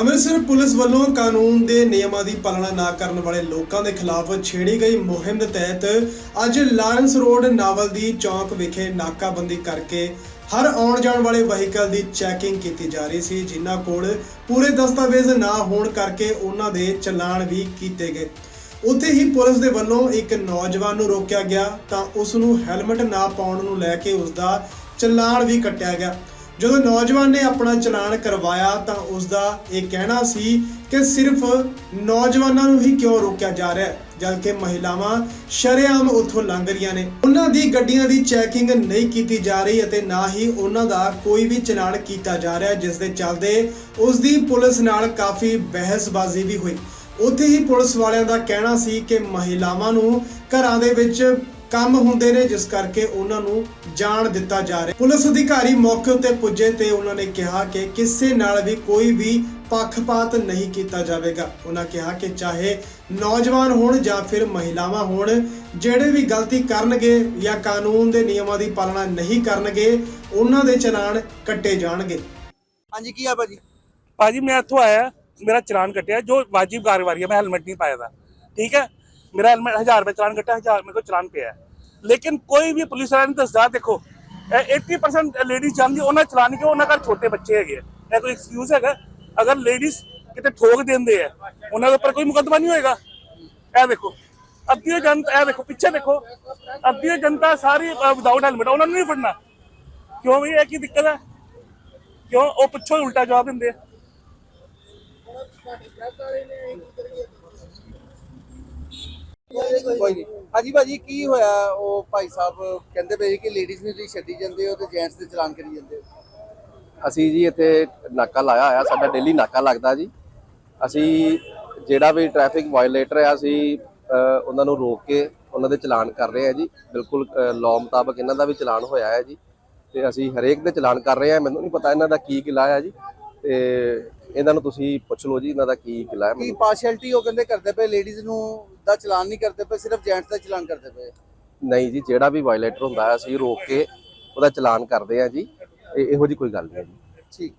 Amritsar police ਵੱਲੋਂ ਕਾਨੂੰਨ ਦੇ ਨਿਯਮਾਂ ਦੀ ਪਾਲਣਾ ਨਾ ਕਰਨ ਵਾਲੇ ਲੋਕਾਂ ਦੇ ਖਿਲਾਫ ਛੇੜੀ ਗਈ ਮੁਹਿੰਮ ਦੇ ਤਹਿਤ ਅੱਜ ਲਾਰੈਂਸ ਰੋਡ ਨਾਵਲ ਦੀ ਚੌਂਕ ਵਿਖੇ ਨਾਕਾਬੰਦੀ ਕਰਕੇ ਹਰ ਆਉਣ ਜਾਣ ਵਾਲੇ ਵਹੀਕਲ ਦੀ ਚੈਕਿੰਗ ਕੀਤੀ ਜਾ ਰਹੀ ਸੀ, ਜਿਨ੍ਹਾਂ ਕੋਲ ਪੂਰੇ ਦਸਤਾਵੇਜ਼ ਨਾ ਹੋਣ ਕਰਕੇ ਉਹਨਾਂ ਦੇ ਚਲਾਨ ਵੀ ਕੀਤੇ ਗਏ। ਉੱਥੇ ਹੀ ਪੁਲਿਸ ਦੇ ਵੱਲੋਂ ਇੱਕ ਨੌਜਵਾਨ ਨੂੰ ਰੋਕਿਆ ਗਿਆ ਤਾਂ ਉਸ ਨੂੰ ਹੈਲਮਟ ਨਾ ਪਾਉਣ ਨੂੰ ਲੈ ਕੇ ਉਸ ਦਾ ਚਲਾਨ ਵੀ ਕੱਟਿਆ ਗਿਆ। ਜਦੋਂ ਨੌਜਵਾਨ ਨੇ ਆਪਣਾ ਚਲਾਨ ਕਰਵਾਇਆ ਤਾਂ ਉਸ ਦਾ ਇਹ ਕਹਿਣਾ ਸੀ ਕਿ ਸਿਰਫ ਨੌਜਵਾਨਾਂ ਨੂੰ ਹੀ ਕਿਉਂ ਰੋਕਿਆ ਜਾ ਰਿਹਾ ਹੈ, ਜਦਕਿ ਮਹਿਲਾਵਾਂ ਸ਼ਰੇਆਮ ਉੱਥੋਂ ਲੰਘ ਰਹੀਆਂ ਨੇ। ਉਹਨਾਂ ਦੀ ਗੱਡੀਆਂ ਦੀ ਚੈਕਿੰਗ ਨਹੀਂ ਕੀਤੀ ਜਾ ਰਹੀ ਅਤੇ ਨਾ ਹੀ ਉਹਨਾਂ ਦਾ ਕੋਈ ਵੀ ਚਲਾਨ ਕੀਤਾ ਜਾ ਰਿਹਾ, ਜਿਸ ਦੇ ਚੱਲਦੇ ਉਸ ਦੀ ਪੁਲਿਸ ਨਾਲ ਕਾਫੀ ਬਹਿਸਬਾਜ਼ੀ ਵੀ ਹੋਈ। ਉੱਥੇ ਹੀ ਪੁਲਿਸ ਵਾਲਿਆਂ ਦਾ ਕਹਿਣਾ ਸੀ ਕਿ ਮਹਿਲਾਵਾਂ ਨੂੰ ਘਰਾਂ ਦੇ ਵਿੱਚ ਕੰਮ ਹੁੰਦੇ ਨੇ ਜਿਸ ਕਰਕੇ ਉਹਨਾਂ ਨੂੰ ਜਾਣ ਦਿੱਤਾ ਜਾ ਰਿਹਾ। ਪੁਲਿਸ ਅਧਿਕਾਰੀ ਮੌਕੇ ਉੱਤੇ ਪੁੱਜੇ ਤੇ ਉਹਨਾਂ ਨੇ ਕਿਹਾ ਕਿ ਕਿਸੇ ਨਾਲ ਵੀ ਕੋਈ ਵੀ ਪੱਖਪਾਤ ਨਹੀਂ ਕੀਤਾ ਜਾਵੇਗਾ। ਉਹਨਾਂ ਕਿਹਾ ਕਿ ਚਾਹੇ ਨੌਜਵਾਨ ਹੋਣ ਜਾਂ ਫਿਰ ਮਹਿਲਾਵਾਂ ਹੋਣ ਜਿਹੜੇ ਵੀ ਗਲਤੀ ਕਰਨਗੇ ਜਾਂ ਕਾਨੂੰਨ ਦੇ ਨਿਯਮਾਂ ਦੀ ਪਾਲਣਾ ਨਹੀਂ ਕਰਨਗੇ ਉਹਨਾਂ ਦੇ ਚਲਾਨ ਕੱਟੇ ਜਾਣਗੇ। ਹਾਂਜੀ ਕੀ ਆ ਭਾਜੀ? ਭਾਜੀ ਮੈਂ ਇੱਥੋਂ ਆਇਆ। ਮੇਰਾ ਚਲਾਨ ਕੱਟਿਆ। ਜੋ ਵਾਜਿਬ ਕਾਰਵਾਈ ਹੈ ਮੈਂ ਹੈਲਮਟ ਨਹੀਂ ਪਾਇਆ ਦਾ। ਠੀਕ ਹੈ? ਮੇਰਾ ਹੈਲਮਟ 1000 ਰੁਪਏ ਚਲਾਨ ਕੱਟਿਆ 1000 ਮੇਰੇ ਕੋਲ ਚਲਾਨ ਪਿਆ ਲੇਕਿਨ ਕੋਈ ਵੀ ਪੁਲਿਸ ਵਾਲਾ ਨਹੀਂ ਦੱਸਦਾ ਦੇਖੋ ਇਹ 80% ਲੇਡੀਜ਼ ਜਾਂਦੀ ਉਹਨਾਂ ਚਲਾਨ ਕਿ ਉਹਨਾਂ ਘਰ ਛੋਟੇ ਬੱਚੇ ਹੈਗੇ ਆ। ਇਹ ਕੋਈ ਐਕਸਕਿਊਜ਼ ਹੈਗਾ ਅਗਰ ਲੇਡੀਜ਼ ਕਿਤੇ ਠੋਕ ਦਿੰਦੇ ਆ ਉਹਨਾਂ ਦੇ ਉੱਪਰ ਕੋਈ ਮੁਕੱਦਮਾ ਨਹੀਂ ਹੋਏਗਾ ਇਹ ਦੇਖੋ ਅੱਧੀ ਜਨਤਾ ਇਹ ਦੇਖੋ ਪਿੱਛੇ ਦੇਖੋ ਅੱਧੀ ਜਨਤਾ ਸਾਰੀ ਵਿਦਆਊਟ ਹੈਲਮਟ ਉਹਨਾਂ ਨੂੰ ਨਹੀਂ ਫੜਨਾ ਕਿਉਂ ਵੀ ਇਹ ਕੀ ਦਿੱਕਤ ਹੈ ਕਿਉਂ ਉਹ ਪਿੱਛੋਂ ਉਲਟਾ ਜਵਾਬ ਦਿੰਦੇ ਆ ਕੋਈ ਨਹੀਂ। ਹਾਂਜੀ ਭਾਜੀ ਕੀ ਹੋਇਆ? ਉਹ ਭਾਈ ਸਾਹਿਬ ਕਹਿੰਦੇ ਪਏ ਸੀ ਕਿ ਲੇਡੀਜ਼ ਨੂੰ ਤੁਸੀਂ ਛੱਡੀ ਜਾਂਦੇ ਹੋ ਤੇ ਜੈਂਟਸ ਦੇ ਚਲਾਨ ਕਰੀ ਜਾਂਦੇ ਹੋ। ਅਸੀਂ ਜੀ ਇੱਥੇ ਨਾਕਾ ਲਾਇਆ ਹੋਇਆ ਸਾਡਾ ਡੇਲੀ ਨਾਕਾ ਲੱਗਦਾ ਜੀ। ਅਸੀਂ ਜਿਹੜਾ ਵੀ ਟ੍ਰੈਫਿਕ ਵਾਇਓਲੇਟਰ ਹੈ ਅਸੀਂ ਅ, ਉਹਨਾਂ ਨੂੰ ਰੋਕ ਕੇ ਉਹਨਾਂ ਦੇ ਚਲਾਨ ਕਰ ਰਹੇ ਹਾਂ ਜੀ। ਬਿਲਕੁਲ ਲਾਅ ਮੁਤਾਬਕ ਇਹਨਾਂ ਦਾ ਵੀ ਚਲਾਨ ਹੋਇਆ ਹੈ ਜੀ। ਤੇ ਅਸੀਂ ਹਰੇਕ ਦੇ ਚਲਾਨ ਕਰ ਰਹੇ ਹਾਂ ਮੈਨੂੰ ਨਹੀਂ ਪਤਾ ਇਹਨਾਂ ਦਾ ਕੀ ਕਿਲਾ ਹੈ ਜੀ। ਤੇ ਇਹਨਾਂ ਨੂੰ ਤੁਸੀਂ ਪੁੱਛ ਲਓ ਜੀ ਇਹਨਾਂ ਦਾ ਕੀ ਕਿਲਾ ਹੈ ਕੀ ਮੈਨੂੰ- ਪਾਰਸ਼ੈਲਿਟੀ ਉਹ ਕਹਿੰਦੇ ਕਰਦੇ ਪਏ ਲੇਡੀਜ਼ ਨੂੰ ਦਾ ਚਲਾਨ ਨਹੀਂ ਕਰਦੇ ਪਏ ਸਿਰਫ ਜੈਂਟਸ ਦਾ ਚਲਾਨ ਕਰਦੇ ਪਏ। ਨਹੀਂ ਜੀ ਜਿਹੜਾ ਵੀ ਵਾਇਓਲੇਟਰ ਹੁੰਦਾ ਹੈ ਅਸੀਂ ਰੋਕ ਕੇ ਉਹਦਾ ਚਲਾਨ ਕਰਦੇ ਹਾਂ ਜੀ। ਇਹ- ਇਹੋ ਜੀ ਕੋਈ ਗੱਲ ਨਹੀਂ ਹੈ ਜੀ। ਠੀਕ।